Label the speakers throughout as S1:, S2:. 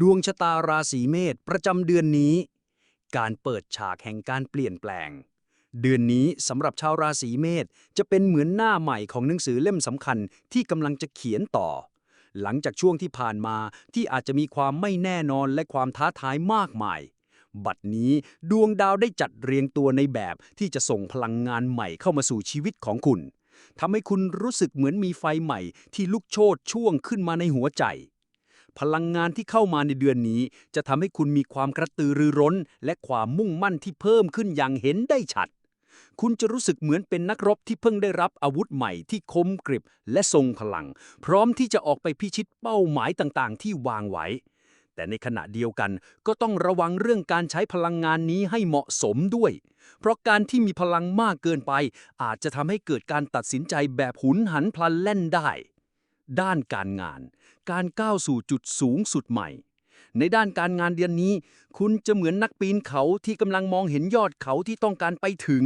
S1: ดวงชะตาราศีเมษประจำเดือนนี้ การเปิดฉากแห่งการเปลี่ยนแปลง เดือนนี้สำหรับชาวราศีเมษจะเป็นเหมือนหน้าใหม่ของหนังสือเล่มสำคัญที่กำลังจะเขียนต่อ หลังจากช่วงที่ผ่านมาที่อาจจะมีความไม่แน่นอนและความท้าทายมากมาย บัดนี้ดวงดาวได้จัดเรียงตัวในแบบที่จะส่งพลังงานใหม่เข้ามาสู่ชีวิตของคุณทำให้คุณรู้สึกเหมือนมีไฟใหม่ที่ลุกโชนช่วงขึ้นมาในหัวใจ พลังงานที่เข้ามาในเดือนนี้ จะทำให้คุณมีความกระตือรือร้น และความมุ่งมั่นที่เพิ่มขึ้นอย่างเห็นได้ชัด คุณจะรู้สึกเหมือนเป็นนักรบที่เพิ่งได้รับอาวุธใหม่ที่คมกริบและทรงพลัง พร้อมที่จะออกไปพิชิตเป้าหมายต่างๆ ที่วางไว้ แต่ในขณะเดียวกันก็ต้องระวังเรื่องการใช้พลังงานนี้ให้เหมาะสมด้วย เพราะการที่มีพลังมากเกินไป อาจจะทำให้เกิดการตัดสินใจแบบหุนหันพลันแล่นได้ด้านการงาน การก้าวสู่จุดสูงสุดใหม่ ในด้านการงานเดือนนี้ คุณจะเหมือนนักปีนเขาที่กำลังมองเห็นยอดเขาที่ต้องการไปถึง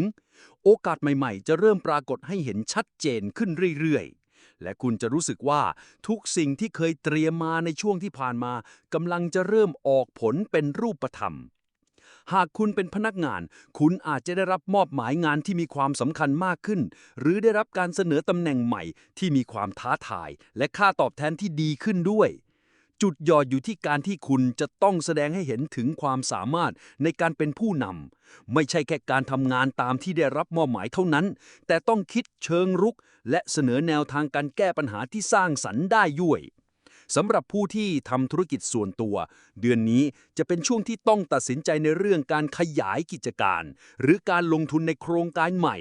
S1: โอกาสใหม่ๆ จะเริ่มปรากฏให้เห็นชัดเจนขึ้นเรื่อยๆ และคุณจะรู้สึกว่าทุกสิ่งที่เคยเตรียมมาในช่วงที่ผ่านมากำลังจะเริ่มออกผลเป็นรูปธรรม หากคุณเป็นพนักงาน คุณอาจจะได้รับมอบหมายงานที่มีความสำคัญมากขึ้น หรือได้รับการเสนอตำแหน่งใหม่ที่มีความท้าทาย และค่าตอบแทนที่ดีขึ้นด้วย จุดยอดอยู่ที่การที่คุณจะต้องแสดงให้เห็นถึงความสามารถในการเป็นผู้นำไม่ใช่แค่การทำงานตามที่ได้รับมอบหมายเท่านั้น แต่ต้องคิดเชิงรุก และเสนอแนวทางการแก้ปัญหาที่สร้างสรรค์ได้ด้วย สำหรับผู้ที่ทำธุรกิจส่วนตัว เดือนนี้จะเป็นช่วงที่ต้องตัดสินใจในเรื่องการขยายกิจการ หรือการลงทุนในโครงการใหม่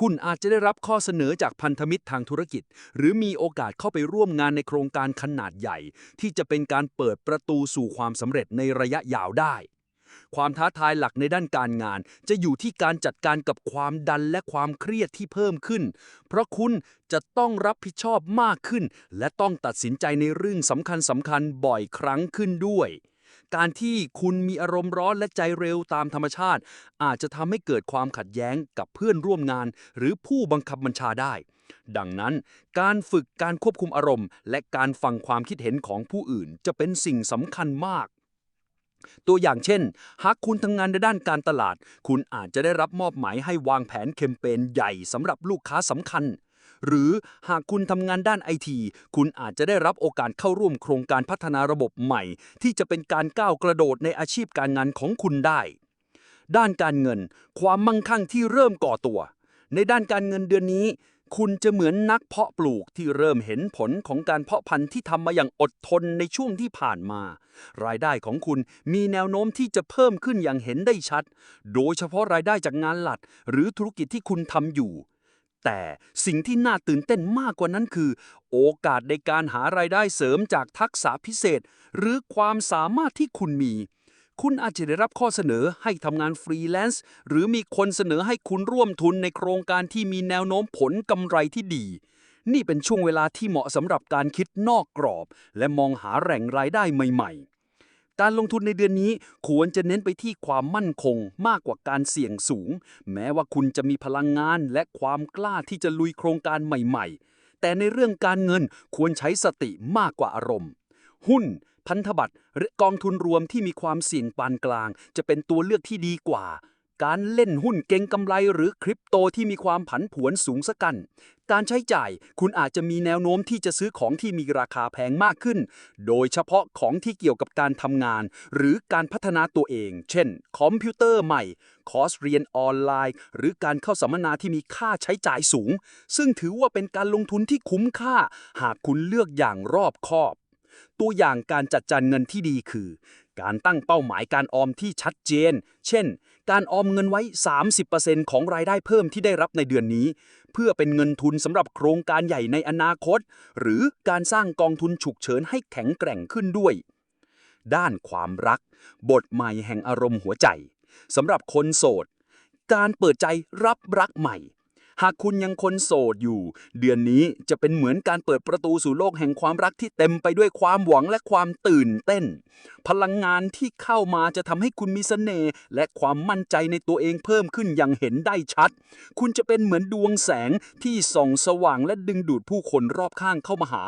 S1: คุณอาจจะได้รับข้อเสนอจากพันธมิตรทางธุรกิจ หรือมีโอกาสเข้าไปร่วมงานในโครงการขนาดใหญ่ ที่จะเป็นการเปิดประตูสู่ความสำเร็จในระยะยาวได้ ความท้าทายหลักในด้านการงาน จะอยู่ที่การจัดการกับความดันและความเครียดที่เพิ่มขึ้น เพราะคุณจะต้องรับผิดชอบมากขึ้น และต้องตัดสินใจในเรื่องสำคัญสำคัญๆบ่อยครั้งขึ้นด้วยการที่คุณมีอารมณ์ร้อนและใจเร็วตามธรรมชาติ อาจจะทำให้เกิดความขัดแย้งกับเพื่อนร่วมงาน หรือผู้บังคับบัญชาได้ ดังนั้น การฝึกการควบคุมอารมณ์ และการฟังความคิดเห็นของผู้อื่นจะเป็นสิ่งสำคัญมาก ตัวอย่างเช่น หากคุณทำงานในด้านการตลาด คุณอาจจะได้รับมอบหมายให้วางแผนแคมเปญใหญ่สำหรับลูกค้าสำคัญ หรือหากคุณทำงานด้านไอทีคุณอาจจะได้รับโอกาสเข้าร่วมโครงการพัฒนาระบบใหม่ ที่จะเป็นการก้าวกระโดดในอาชีพการงานของคุณได้ ด้านการเงิน ความมั่งคั่งที่เริ่มก่อตัว ในด้านการเงินเดือนนี้ คุณจะเหมือนนักเพาะปลูกที่เริ่มเห็นผลของการเพาะพันธุ์ที่ทำมาอย่างอดทนในช่วงที่ผ่านมา รายได้ของคุณมีแนวโน้มที่จะเพิ่มขึ้นอย่างเห็นได้ชัด โดยเฉพาะรายได้จากงานหลัก หรือธุรกิจที่คุณทำอยู่ แต่สิ่งที่น่าตื่นเต้นมากกว่านั้นคือ โอกาสในการหารายได้เสริมจากทักษะพิเศษ หรือความสามารถที่คุณมี คุณอาจจะได้รับข้อเสนอให้ทำงานฟรีแลนซ์หรือมีคนเสนอให้คุณร่วมทุนในโครงการที่มีแนวโน้มผลกำไรที่ดี นี่เป็นช่วงเวลาที่เหมาะสำหรับการคิดนอกกรอบ และมองหาแหล่งรายได้ใหม่ ๆการลงทุนในเดือนนี้ควรจะเน้นไปที่ความมั่นคงมากกว่าการเสี่ยงสูง แม้ว่าคุณจะมีพลังงานและความกล้าที่จะลุยโครงการใหม่ๆ แต่ในเรื่องการเงินควรใช้สติมากกว่าอารมณ์ หุ้น พันธบัตรหรือกองทุนรวมที่มีความเสี่ยงปานกลาง จะเป็นตัวเลือกที่ดีกว่า การเล่นหุ้นเก่งกำไรหรือคริปโตที่มีความผันผวนสูงสกกัน การใช้จ่ายคุณอาจจะมีแนวโน้มที่จะซื้อของที่มีราคาแพงมากขึ้น โดยเฉพาะของที่เกี่ยวกับการทำงาน หรือการพัฒนาตัวเอง เช่น คอมพิวเตอร์ใหม่ คอร์สเรียนออนไลน์ หรือการเข้าสัมมนาที่มีค่าใช้จ่ายสูง ซึ่งถือว่าเป็นการลงทุนที่คุ้มค่า หากคุณเลือกอย่างรอบคอบ ตัวอย่างการจัดการเงินที่ดีคือ การตั้งเป้าหมายการออมที่ชัดเจน เช่น การออมเงินไว้ 30%ของรายได้เพิ่มที่ได้รับในเดือนนี้ เพื่อเป็นเงินทุนสำหรับโครงการใหญ่ในอนาคต หรือการสร้างกองทุนฉุกเฉินให้แข็งแกร่งขึ้นด้วย ด้านความรัก บทใหม่แห่งอารมณ์หัวใจสำหรับคนโสด การเปิดใจรับรักใหม่ หากคุณยังคนโสดอยู่ เดือนนี้จะเป็นเหมือนการเปิดประตูสู่โลกแห่งความรักที่เต็มไปด้วยความหวังและความตื่นเต้น พลังงานที่เข้ามาจะทำให้คุณมีเสน่ห์และความมั่นใจในตัวเองเพิ่มขึ้นอย่างเห็นได้ชัด คุณจะเป็นเหมือนดวงแสงที่ส่องสว่างและดึงดูดผู้คนรอบข้างเข้ามาหา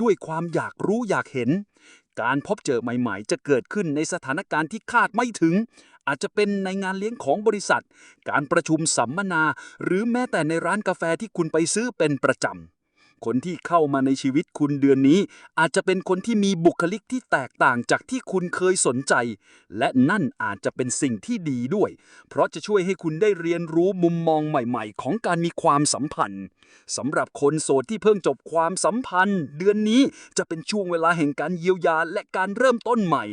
S1: ด้วยความอยากรู้อยากเห็น การพบเจอใหม่ ๆ จะเกิดขึ้นในสถานการณ์ที่คาดไม่ถึง อาจจะเป็นในงานเลี้ยงของบริษัท การประชุมสัมมนา หรือแม้แต่ในร้านกาแฟที่คุณไปซื้อเป็นประจำ คนที่เข้ามาในชีวิตคุณเดือนนี้ อาจจะเป็นคนที่มีบุคลิกที่แตกต่างจากที่คุณเคยสนใจ และนั่นอาจจะเป็นสิ่งที่ดีด้วย เพราะจะช่วยให้คุณได้เรียนรู้มุมมองใหม่ ๆ ของการมีความสัมพันธ์สำหรับคนโสดที่เพิ่งจบความสัมพันธ์ เดือนนี้จะเป็นช่วงเวลาแห่งการเยียวยาและการเริ่มต้นใหม่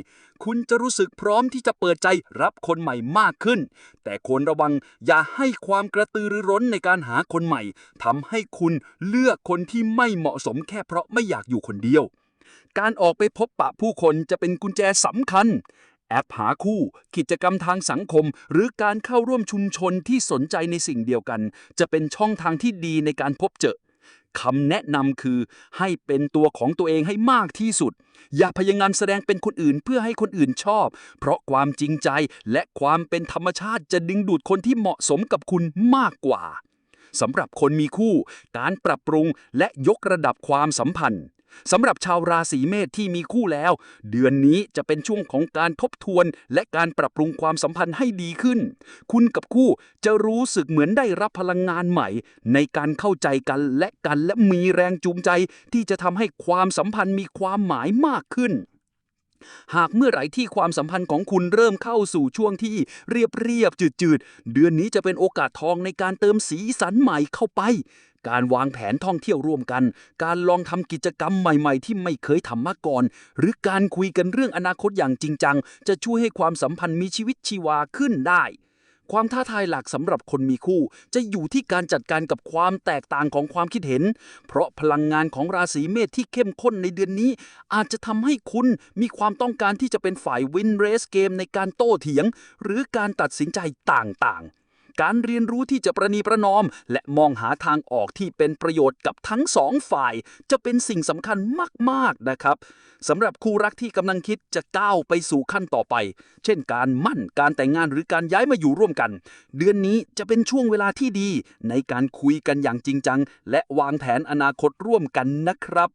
S1: คุณจะรู้สึกพร้อมที่จะเปิดใจรับคนใหม่มากขึ้น แต่ควรระวังอย่าให้ความกระตือรือร้นในการหาคนใหม่ทำให้คุณเลือกคนที่ไม่เหมาะสมแค่เพราะไม่อยากอยู่คนเดียว การออกไปพบปะผู้คนจะเป็นกุญแจสำคัญแอปหาคู่ กิจกรรมทางสังคม หรือการเข้าร่วมชุมชนที่สนใจในสิ่งเดียวกัน จะเป็นช่องทางที่ดีในการพบเจอ คำแนะนำคือให้เป็นตัวของตัวเองให้มากที่สุด อย่าพยายามแสดงเป็นคนอื่นเพื่อให้คนอื่นชอบ เพราะความจริงใจและความเป็นธรรมชาติจะดึงดูดคนที่เหมาะสมกับคุณมากกว่าสำหรับคนมีคู่ การปรับปรุงและยกระดับความสัมพันธ์ สำหรับชาวราศีเมษที่มีคู่แล้ว เดือนนี้จะเป็นช่วงของการทบทวน และการปรับปรุงความสัมพันธ์ให้ดีขึ้น คุณกับคู่จะรู้สึกเหมือนได้รับพลังงานใหม่ ในการเข้าใจกันและกันและมีแรงจูงใจ ที่จะทำให้ความสัมพันธ์มีความหมายมากขึ้น หากเมื่อไหร่ที่ความสัมพันธ์ของคุณเริ่มเข้าสู่ช่วงที่เรียบเรียบจืดจืดๆ เดือนนี้จะเป็นโอกาสทองในการเติมสีสันใหม่เข้าไป การวางแผนท่องเที่ยวร่วมกัน การลองทำกิจกรรมใหม่ๆ ที่ไม่เคยทำมาก่อน หรือการคุยกันเรื่องอนาคตอย่างจริงจัง จะช่วยให้ความสัมพันธ์มีชีวิตชีวาขึ้นได้ ความท้าทายหลักสำหรับคนมีคู่ จะอยู่ที่การจัดการกับความแตกต่างของความคิดเห็น เพราะพลังงานของราศีเมษที่เข้มข้นในเดือนนี้ อาจจะทำให้คุณมีความต้องการที่จะเป็นฝ่ายวินเรสเกมในการโต้เถียง หรือการตัดสินใจต่างๆ การเรียนรู้ที่จะประนีประนอม และมองหาทางออกที่เป็นประโยชน์กับทั้งสองฝ่าย จะเป็นสิ่งสำคัญมาก ๆ นะครับสำหรับคู่รักที่กำลังคิดจะก้าวไปสู่ขั้นต่อไป เช่นการมั่นการแต่งงานหรือการย้ายมาอยู่ร่วมกัน เดือนนี้จะเป็นช่วงเวลาที่ดี ในการคุยกันอย่างจริงจัง และวางแผนอนาคตร่วมกันนะครับ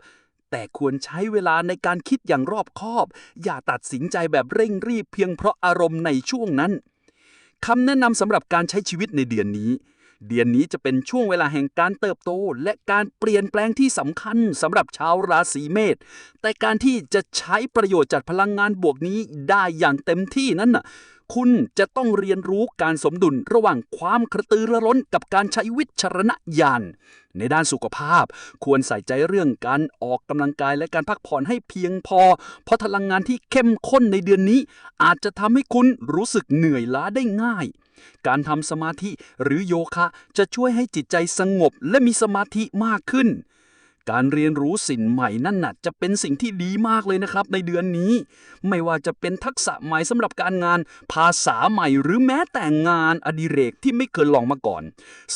S1: แต่ควรใช้เวลาในการคิดอย่างรอบคอบ อย่าตัดสินใจแบบเร่งรีบเพียงเพราะอารมณ์ในช่วงนั้น คำแนะนำสำหรับการใช้ชีวิตในเดือนนี้ เดือนนี้จะเป็นช่วงเวลาแห่งการเติบโต และการเปลี่ยนแปลงที่สำคัญสำหรับชาวราศีเมษ แต่การที่จะใช้ประโยชน์จากพลังงานบวกนี้ได้อย่างเต็มที่นั้นน่ะ คุณจะต้องเรียนรู้การสมดุลระหว่างความกระตือรือร้นกับการใช้วิจารณญาณในด้านสุขภาพ ควรใส่ใจเรื่องการออกกำลังกายและการพักผ่อนให้เพียงพอ เพราะพลังงานที่เข้มข้นในเดือนนี้ อาจจะทำให้คุณรู้สึกเหนื่อยล้าได้ง่าย การทำสมาธิหรือโยคะ จะช่วยให้จิตใจสงบและมีสมาธิมากขึ้น การเรียนรู้สิ่งใหม่นั่นน่ะจะเป็นสิ่งที่ดีมากเลยนะครับ ในเดือนนี้ ไม่ว่าจะเป็นทักษะใหม่สำหรับการงาน ภาษาใหม่หรือแม้แต่งานอดิเรกที่ไม่เคยลองมาก่อน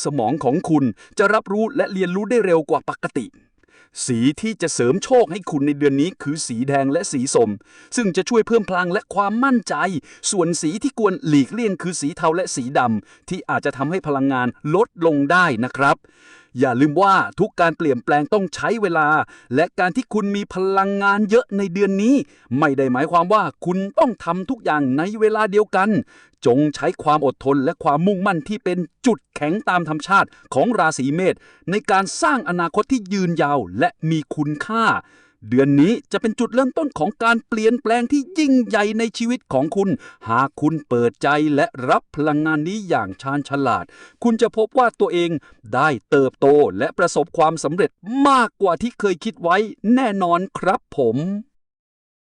S1: สมองของคุณจะรับรู้และเรียนรู้ได้เร็วกว่าปกติ สีที่จะเสริมโชคให้คุณในเดือนนี้คือสีแดงและสีส้มซึ่งจะช่วยเพิ่มพลังและความมั่นใจ ส่วนสีที่ควรหลีกเลี่ยงคือสีเทาและสีดำที่อาจจะทำให้พลังงานลดลงได้นะครับ อย่าลืมว่าทุกการเปลี่ยนแปลงต้องใช้เวลา และการที่คุณมีพลังงานเยอะในเดือนนี้ ไม่ได้หมายความว่าคุณต้องทำทุกอย่างในเวลาเดียวกัน จงใช้ความอดทนและความมุ่งมั่นที่เป็นจุดแข็งตามธรรมชาติของราศีเมษในการสร้างอนาคตที่ยืนยาวและมีคุณค่า เดือนนี้จะเป็นจุดเริ่มต้นของการเปลี่ยนแปลงที่ยิ่งใหญ่ในชีวิตของคุณ หากคุณเปิดใจและรับพลังงานนี้อย่างชาญฉลาด คุณจะพบว่าตัวเองได้เติบโตและประสบความสำเร็จมากกว่าที่เคยคิดไว้แน่นอนครับผม